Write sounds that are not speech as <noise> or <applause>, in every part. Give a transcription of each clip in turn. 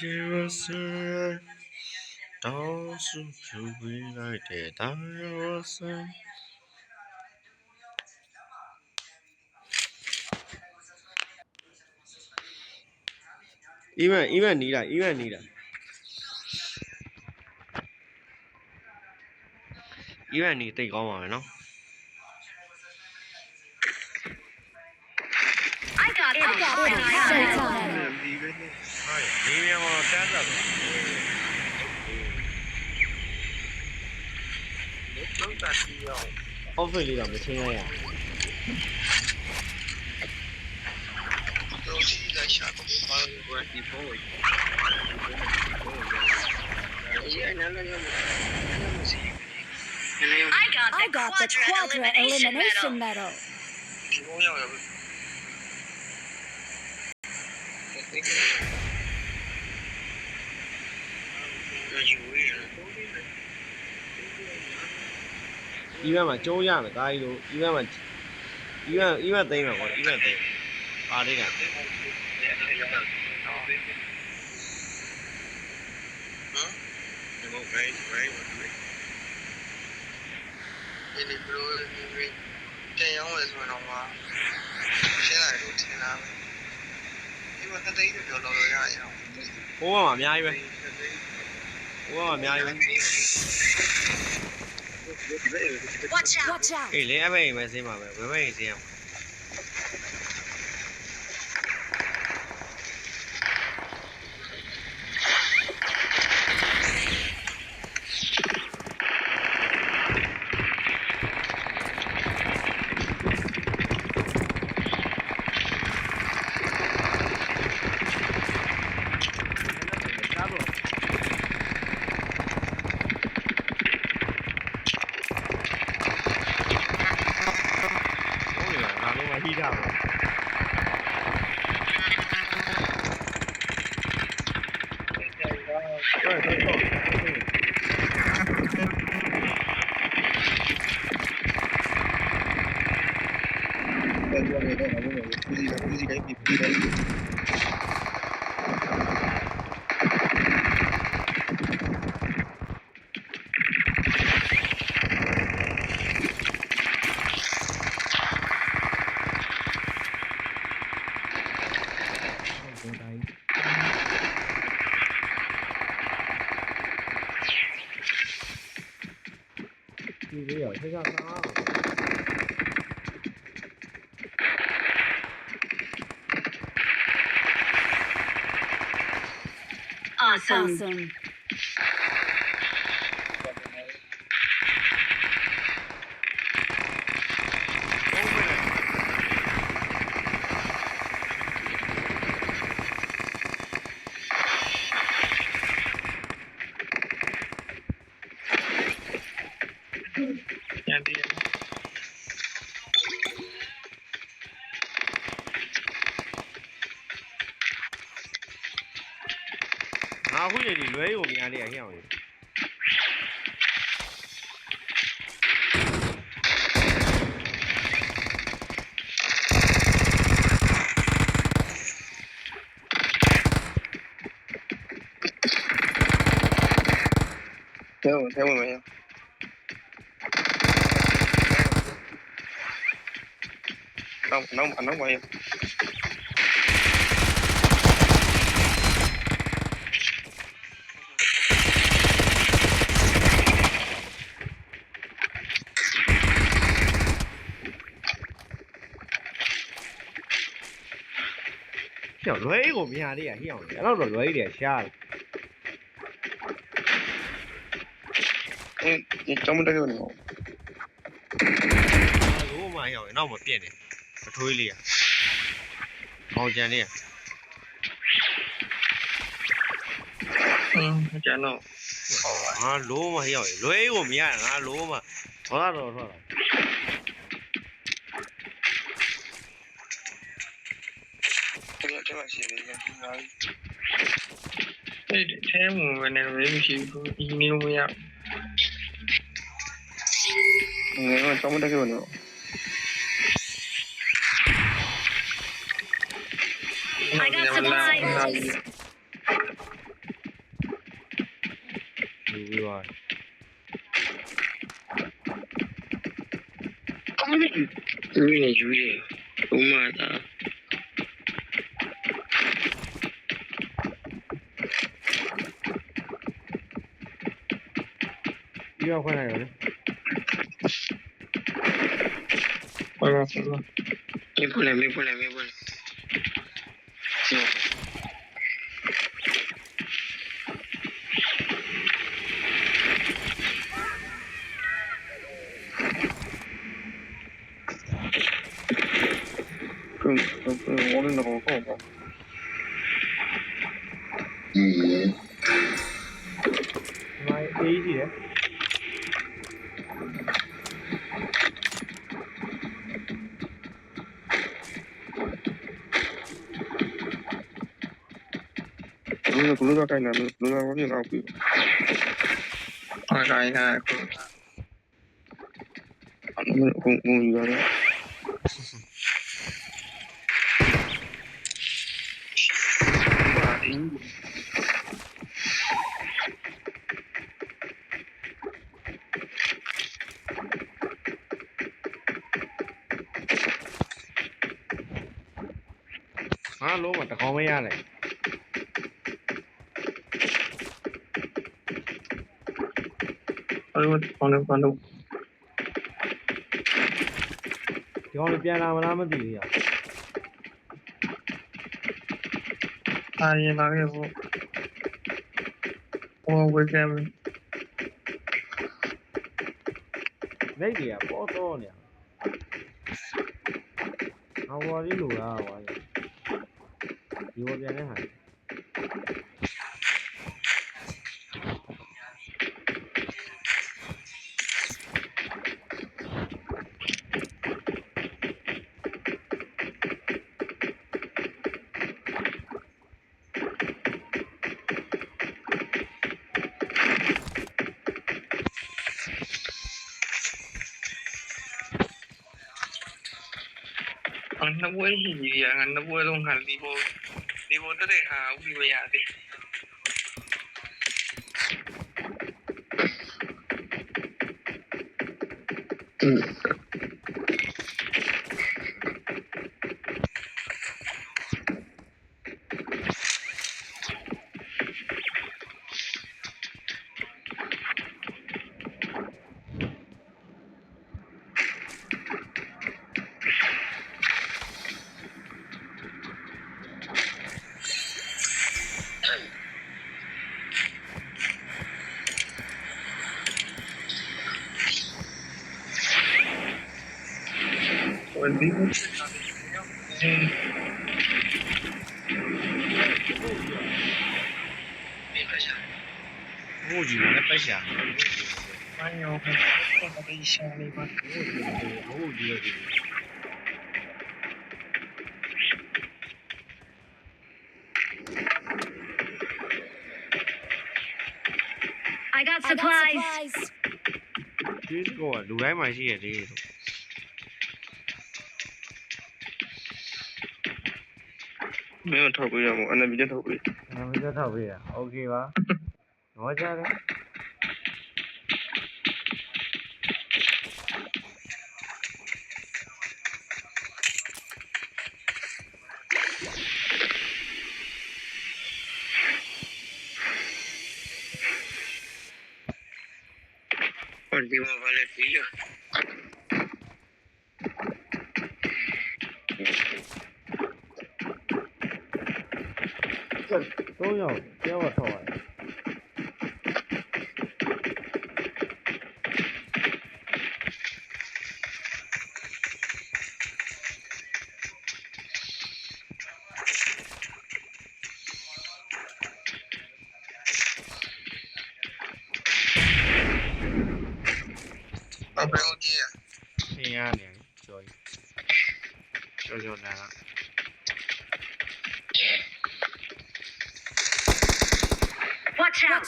幸せ倒す首ないで幸せ အီဗန်အီဗန်နီးလာအီဗန်နီးလာအီဗန်နီးတိတ်ကောင်းပါမယ်နော် I got I got the it. high Showtime. ဒီပဲနဲ့ဟုတ်ရဒီမြန်မှာတန်းတာပဲလုံးတာစီရော offer လေးတော့မချင်းရရ I got the Quadra Elimination Medal. Iba mà chỗ nhà là cái đồ, Iba mà, Iba Iba tên là gọi Iba tên, ba đây cả. ဒါကြီးတို့ဒီဘက်မှာဒီဘက်ဒီဘက်သိမ်းမှာပေါ့ဒီဘက်သိမ်းပါလေးကဒီမိုကရေစီဝိုင်းဝင်ဒီလိုဘလို့ပြန်ရောင်းဝယ်ဆိုတော့မှာရှင်းလာလို့ထင်တာပဲဒီမှာတသိန်းကျော်လောလောရရအောင်ဘိုးဘမှာအများကြီးပဲဘိုးဘမှာအများကြီးပဲ Watch out! Watch out. အေးလေအဖေအိမ်ပဲစင်းပါပဲဝဲဝဲအိမ်စင်းရမှာ Sí, sí, sí, sí, sí, sí, sí, Awesome. Dưới của nhà đi hiểu. Theo theo mày. Nóng nóng nóng mày. ည်လွဲရုံများလေးအဟိအောင်ရေ ထဲဝင်ထဲဝင်မရနောက်နောက်နောက်ပါရ ကျော်လွဲကိုများလေးအဟိအောင်ရေအဲ့တော့လွဲတွေရှားတယ် အင်းဒီကျောင်းတက်ကနေ လို့မဟိအောင်ရေနောက်မပြည့်နေမထွေးလေးอ่ะမောင်ကြံလေးอ่ะ အင်းကျန်တော့ ငါလို့မဟိအောင်ရေလွဲကိုမရငါလို့မထောတာတော့ထောတာ Hey, damn, when I raise you, you knew me up. 俺は頑張ったけどね。I got supplies. ดูวิวายกูไม่ได้อยู่เลยกูมาตา 要换人。外面，换。没过来，没过来，没过来。走。嗯，嗯，我的脑壳。嗯。My A 姐。 နေလဲဘယ်လိုကိုင်းနေတော့ပြီအားကိုင်းတာ ဘာလို့ဘာလို့ဘာလို့ဒီကောင်လေးပြန်လာမလားမသိဘူးရအားရင်လာခဲ့ဖို့ဟိုဝေကမ်လက်ကြီးကပေါ်တော့နေအဝါရီလိုလားဝါရီဒီဝပြန်နေဟာ အနှစ်ဘွဲရှိကြီးရငါနှစ်ဘွဲလုံးဟာဒီဘောဒီဘောတက်တဲ့ဟာဥပ္ပယရတယ်ဟို Shiny bak. Oh dear. I got supplies. 이거 누가 마시게 돼? mấy con thọc bây giờ một anh em biết thọc bây giờ thọc bây à, ok quá <laughs> nói ra đấy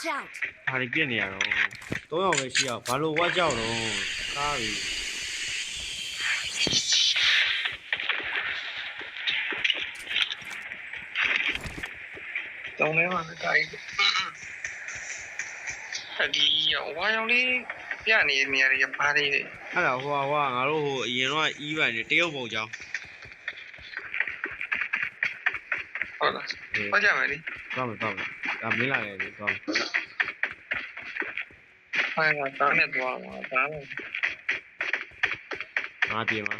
Watch out! Watch out! ဘာတွေပြစ်နေရတော့၃ယောက်ပဲရှိအောင်ဘာလို့ဝါကြောက်တော့ကားပြီတောင်းထဲမှာလည်းတာကြီးအဒီဝါရောင်လေးပြနေတဲ့နေရာတွေကဘာတွေလဲအဲ့ဒါဟိုဟာဟိုဟာငါတို့ဟိုအရင်တော့အီးပိုင်နေတရုတ်ပုံကြောင်းဟုတ်လားဟောကြမယ်လေသွားမယ်သွားမယ်ဒါမင်းလာ တယ်လေသွားမယ် ဟာငါတားနဲ့သွားမှာဒါနဲ့ ငါပြေမှာ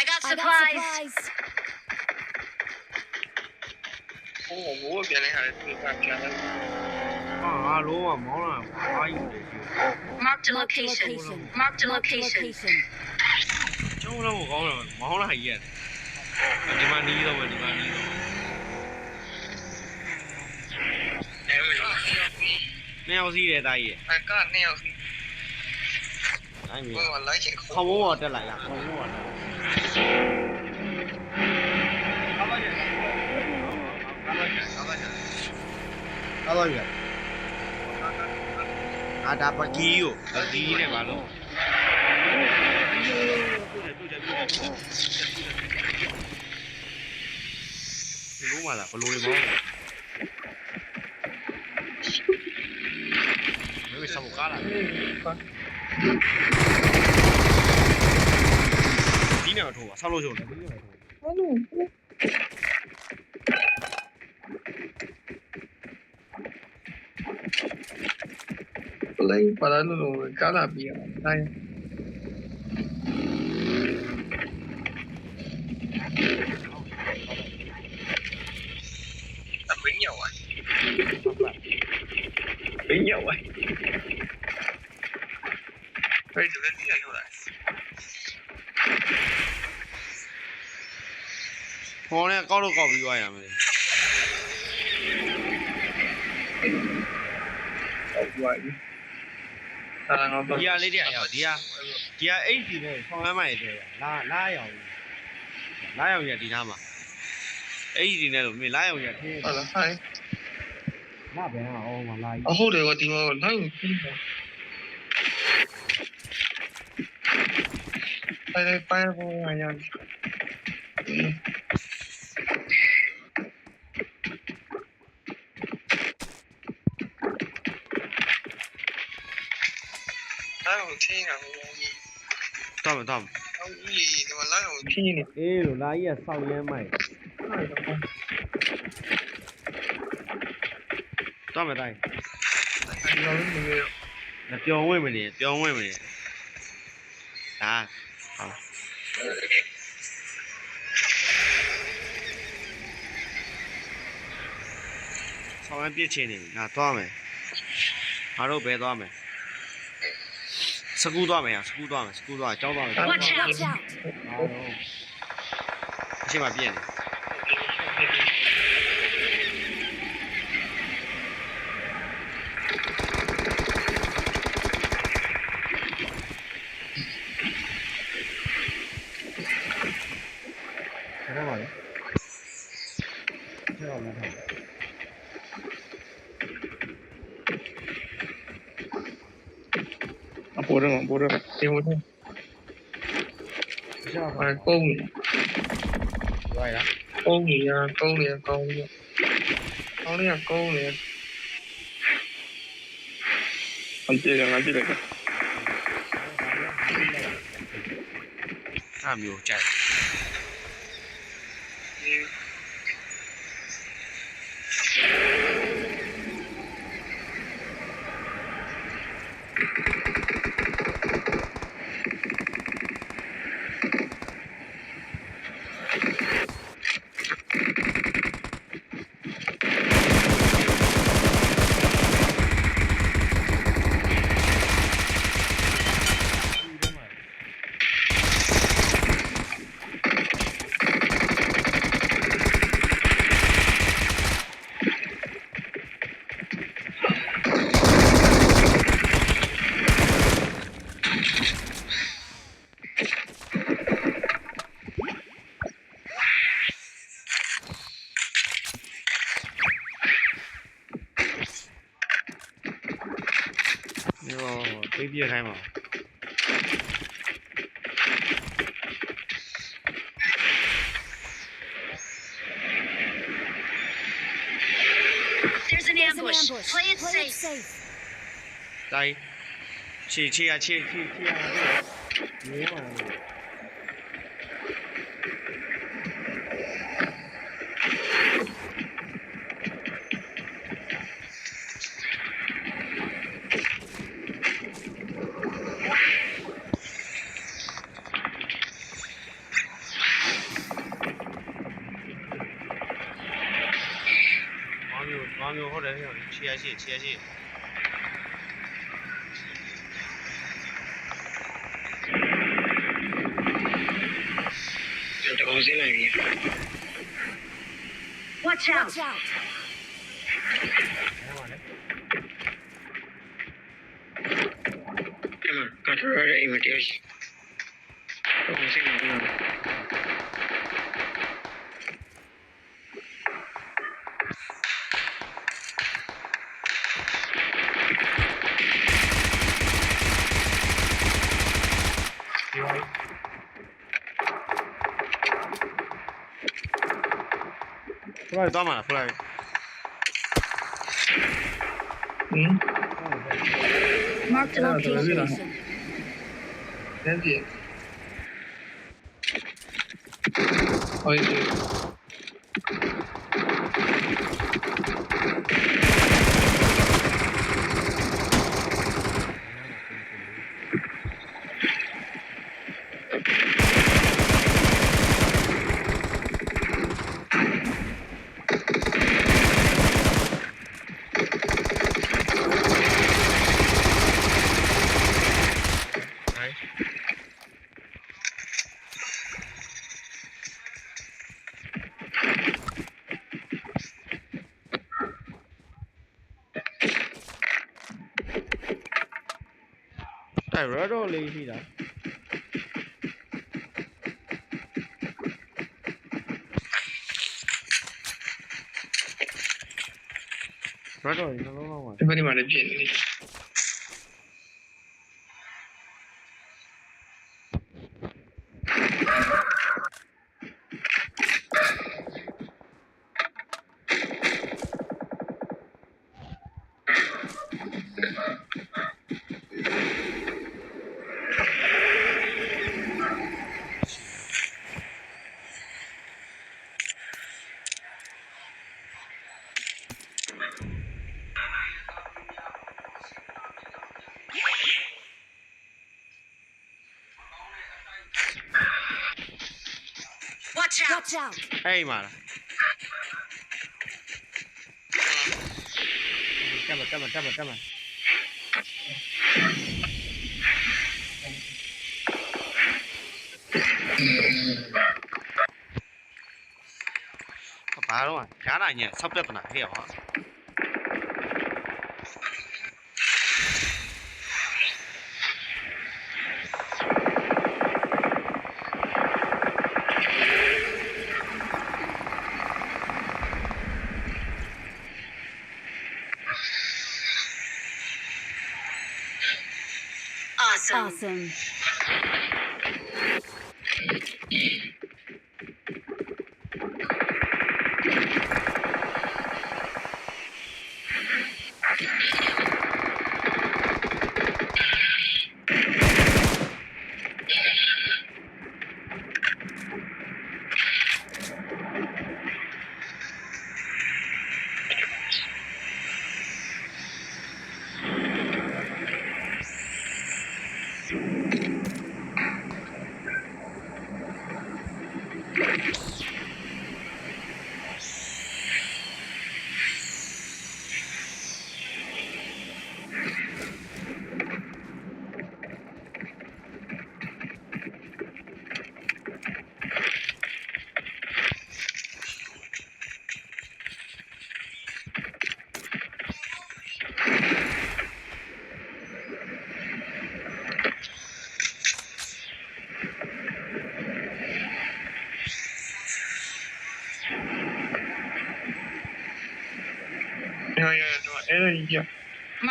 I got I got supplies. supplies. <laughs> ဟိုဘိုးပြန်နေတာသူကပြန်တယ် ဟာငါလုံးဝမောင်းလာအားယူတယ်ရှိ Marked a Marked a location. location. Marked a Marked a location. location. ကျောင်းတော့ကောင်းတယ်မောင်းလာကြီးရတယ်ဒီမှာနီးတော့မယ်ဒီမှာနီးတော့ แน่เซีเดตายอะแล้วก็แนวไม่มีเมื่อวันร้อยเขียนเขาโหวตอะไรล่ะเขาโาวตอะไรอย่าง ada pagi yuk pagi ini baru di rumah lah perlu lima 여기 있어 못 가라. 니네가 좋아. 살로 좋아. 아니. Play para no cada día. ဟောနဲ့ကောက်လို့ကောက်ပြီးသွားရမယ် ဟုတ်ပါပြီအာငါတော့ ဒီဟာလေးတည်းရအောင်ဒီဟာဒီဟာအိတ်စီနဲ့ဆောင်းရမ်းမိုင်တည်းလာလာရအောင်လာရအောင်ရဒီနားမှာအိတ်စီနဲ့လို့မင်းလာရအောင်ရထင်း ဟုတ်လားဟိုင်း လာဘယ်ဟာအောင်မလာကြီး အဟုတ်တယ်ကဒီမှာလိုက်ပြီးတော့ไปเลยไปโอ้ยยั ချင်းရအောင်ကြီးတော့မတော့အော်ကြီးဒီမှာလိုက်အောင်ချင်းနေအေးလို့လာကြီးကဆောက်ရမ်းမိုင်တော့မတိုင်းဒီလိုမျိုးမပြောင်းဝင်မနေပြောင်းဝင်မနေဒါဟာဆောင်းရမ်းပြစ်ချင်နေပြီငါသွားမယ်ငါတို့ဘယ်သွားမယ် 事故断没啊事故断了事故断尾交断了交断了。哎呦先把别 burada burada. Mà con Rồi đó. Con gì à, con gì à, con gì à. Con đi à, con gì à. Anh chị là anh chị là. Tham nhiều chạy. 厉害吗？There's an ambush. Play it safe. 哎，去去啊去去。 ဘာမျိုးဘာမျိုးဟုတ်တယ်ခြေရရှိခြေရရှိတကောင်စင်းလိုက်ပြီ Watch out. Watch out. အဲ့မှာကတ်ထရရဲ့အိမ်မတယောက်ရှိ Dale, toma, flag. Mark the location. Oye, အဲ့ရတော့လေးရှိတာရတော့ဒီလုံးလုံးပါဒီဘက်ဒီမှာလည်းပြင်းနေတယ် Watch out! Hey, mano. Come on, come on, có on, come à? Apa lu? nhỉ, sắp sabda pernah, iya, wah.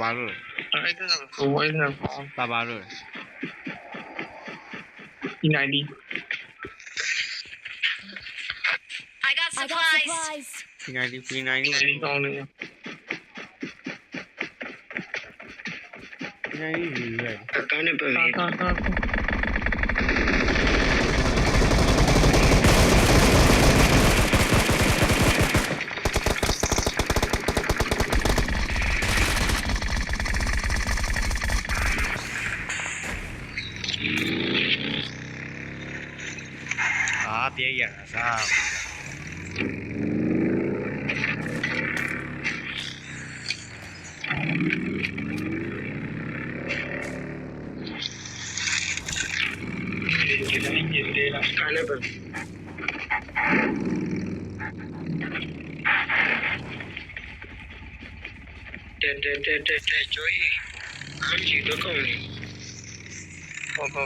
Babarul. Haydi yapalım. Haydi yapalım. Babarul. İnayli. I got I got supplies. supplies. İnayli, İnayli. İnayli oluyor. İnayli yürüyor. Kalk kalk kalk.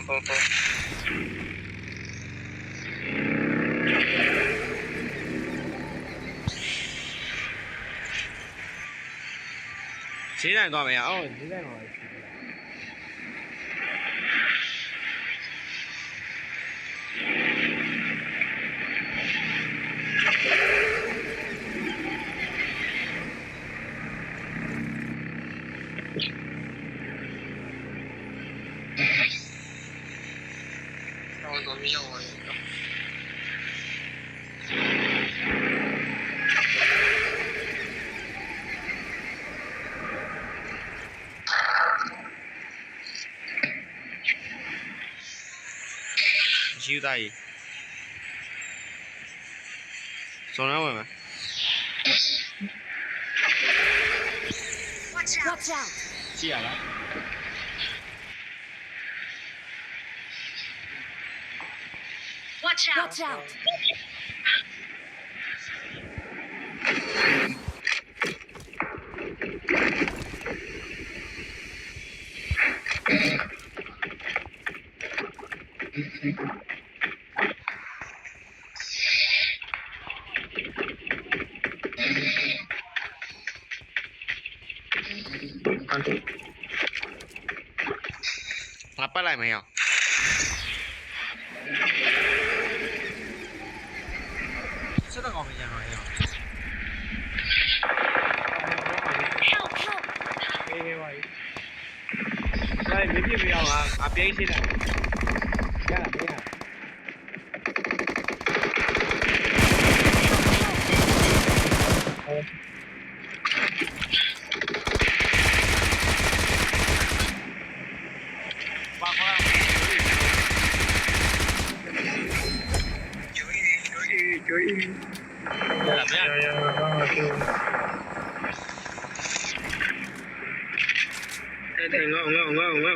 好好，其他人没有？哦，你在我。dai. Sono nuove. Watch out. Watch out. Sì. Watch out. Watch out. လိုက်မယ်ရောစတော့ကောင်းမရတော့ရော Help! Help! အေးဟေးပါကြီးဒါမပြည့်ပြအောင်အပြေးရှိတယ်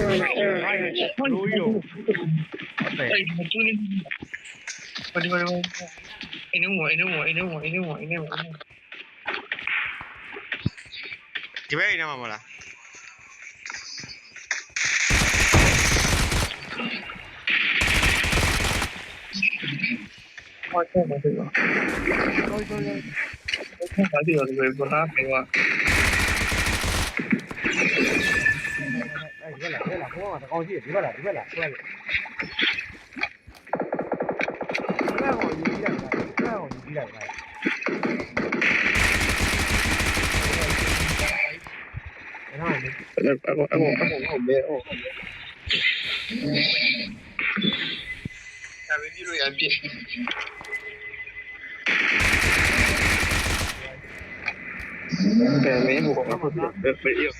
Wait, wait, wait. Inumo, Inumo, Inumo, Inumo, Inumo. Ti vedi una mamola? Poi, poi, poi. Poi, poi, poi. Poi, poi, poi. Poi, poi, poi. Igual, igual, igual, igual, igual, igual, igual, igual. หน้าเอยดีได้ไหมหน้าเอยดีได้ไหมหน้าเอยแล้วก็ก็ก็ก็ก็เบโอทำไมพี่รู้อย่างนี้เต่ไม่บุกเข้ามาเป็นเยอะ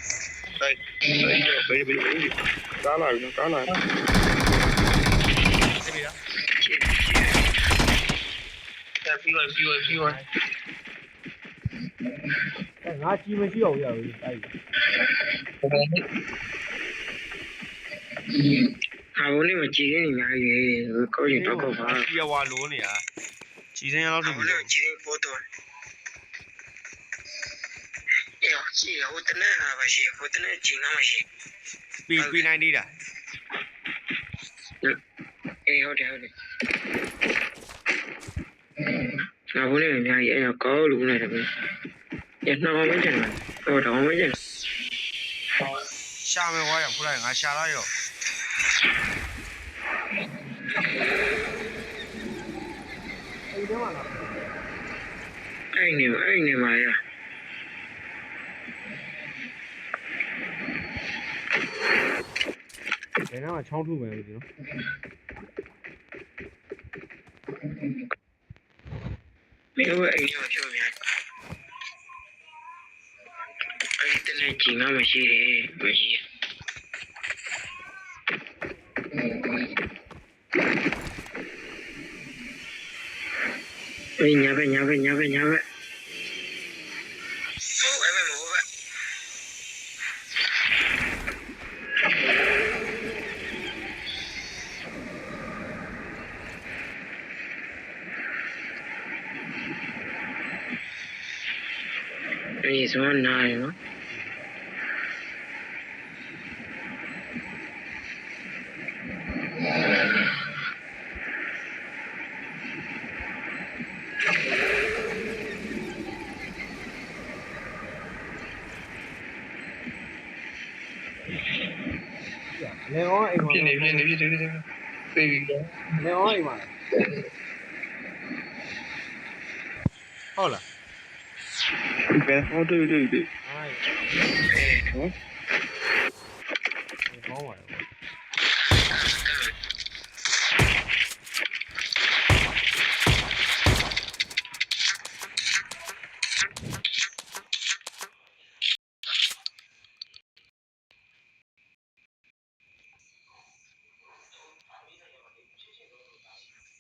တ်မဲဟုတ်ဒါပဲပြလို့ရပြစ်ကဲမင်းဘောကဘယ်ဘယ်ဘယ်ရောတိုင်းတိုင်းဘယ်ဘယ်ဘယ်ကားလာပြီကားလာသိပြီလားဒါပြီးပါပြီးပါပြီးပါအဲငါကြီးမရှိအောင်ရဘူးအဲ့ဒီဟာဘုန်းကြီးမကြည့်နေများရေကောင်းရင်တော့ကောက်ပါကြီးရဝါလိုးနေတာကြီးစင်းရလောက်ဘာထုတ်ပြီလို့ကြည့်ဖို့တော့ အေးကြည့်ဟိုတနေ့ဟာပါရှိဟိုတနေ့ကြည့်နာမရှိပြီပြီနိုင်သေးတာအေးဟုတ်တယ်ဟုတ်တယ်ဟာဘုန်းကြီးများရေအဲ့ကောင်းလို့နေတယ်ဗျညနှောင်းမကျင်တော့တော့မကျင်ရှာမယ်ဝါရဖလိုက်ငါရှာလိုက်ရောအဲ့ဒီမှာလားအဲ့နေအဲ့နေမှာရ ဘယ်နာမှာချောင်းထုမယ်လို့ဒီနော်မင်းတို့အဲ့နေမှာပြောများအဲ့ဒီတနေ့ကြည့်မှမရှိတယ်မရှိအေးညာပဲညာပဲညာပဲညာပဲ အေးစွမ်းနာရနော် လေအောင်အိမ်မှာ ပြင်းနေပြင်းနေပြင်းနေပြင်းနေသိပြီ လေအောင်အိမ်မှာဟုတ်လား இருக்கேன்